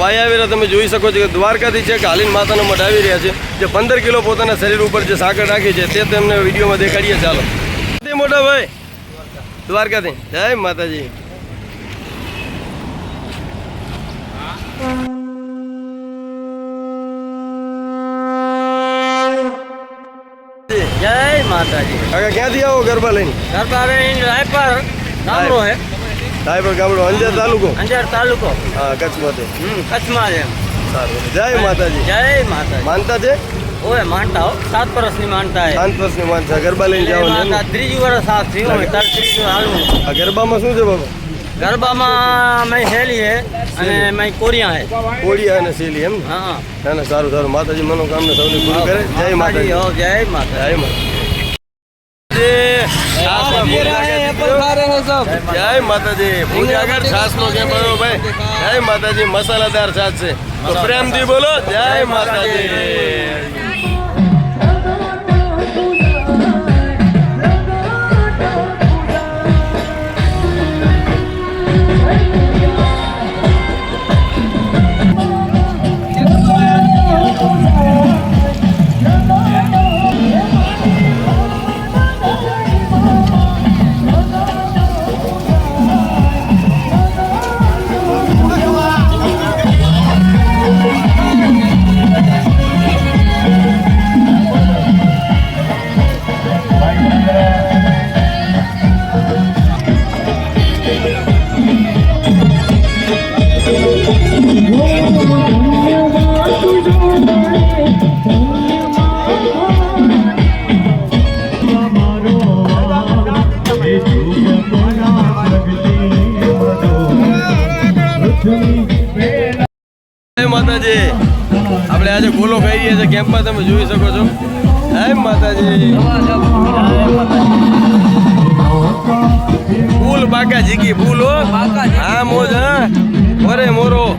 ભાઈ આવેલા તમે જોઈ શકો છો કે દ્વારકાથી છે કાલીન માતાનો મઠ આવી રહ્યા છે. જે પંદર કિલો પોતાના શરીર ઉપર જે સાકર રાખી છે તે તેમને વિડીયોમાં દેખાડીએ. ચાલો. તે મોટા ભાઈ. દ્વારકાથી. જય માતાજી. જય માતાજી. ક્યાંથી આવો ગરબા લઈને? સરકારે રાયપર. ગામડો હે. સાહેબ ગામડો અંજાર તાલુકો? અંજાર તાલુકો. હા કચ્છમાંથી. હમ કચ્છમાં છે. સારું જય માતાજી. જય માતાજી. માનતા છે? ઓય માનતા હો. સાત વર્ષની માનતા હે સાત વર્ષની માનતા ગરબા લઈને જાવ ને માતા ત્રીજી વર્ષ સાત થયું હોય તાર ત્રીજું હાલવું. આ ગરબામાં શું છે બાબા? ગરબામાં મેં હેલી હે અને મેં કોરિયા હે. કોરિયા અને શેલી એમ? હા ના ના સારું સારું. માતાજી મનોકામના સૌની પૂરી કરે. જય માતાજી હો જય માતા જય માતાજી. જય માતાજી. પૂરી આગળ છાસ નો કેમ આવ્યો ભાઈ. જય માતાજી. મસાલાદાર છાસ છે. તો પ્રેમથી બોલો. જય માતાજી. માતાજી. આપણે આજે ગોલો ખાઈ છીએ, કેમ્પમાં તમે જોઈ શકો છો. જય માતાજી. ફૂલ બાકા જીગી ફૂલ હા. મોજ, હા. મોરે મોરો.